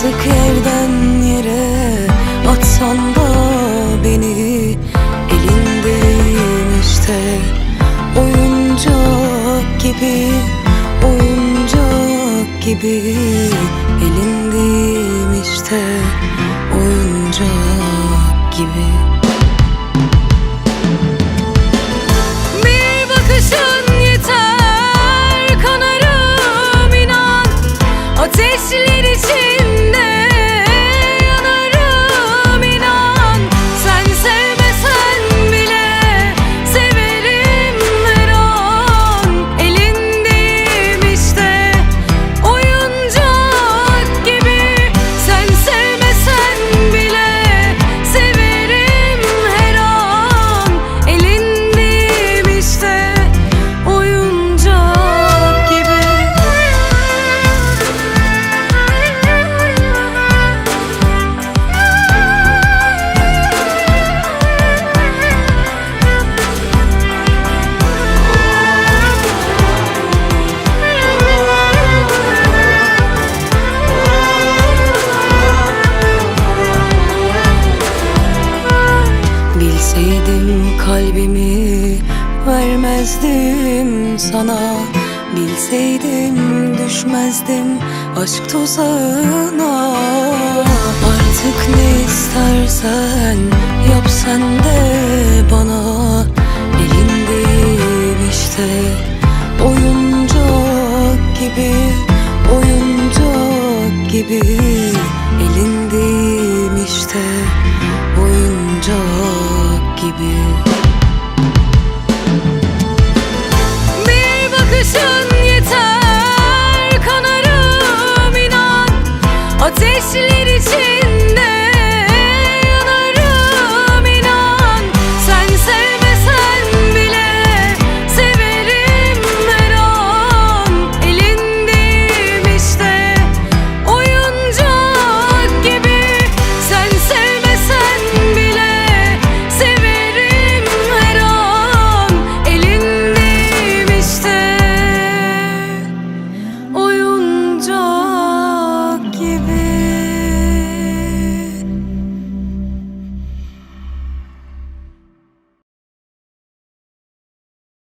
Artık yerden yere atsan da beni elindeyim işte Oyuncak gibi, oyuncak gibi elindeyim işte Oyuncak gibi. Ateşler içinde vermezdim sana Bilseydim düşmezdim aşk tuzağına Artık ne istersen yap sen de bana. Elindeyim işte oyuncak gibi Oyuncak gibi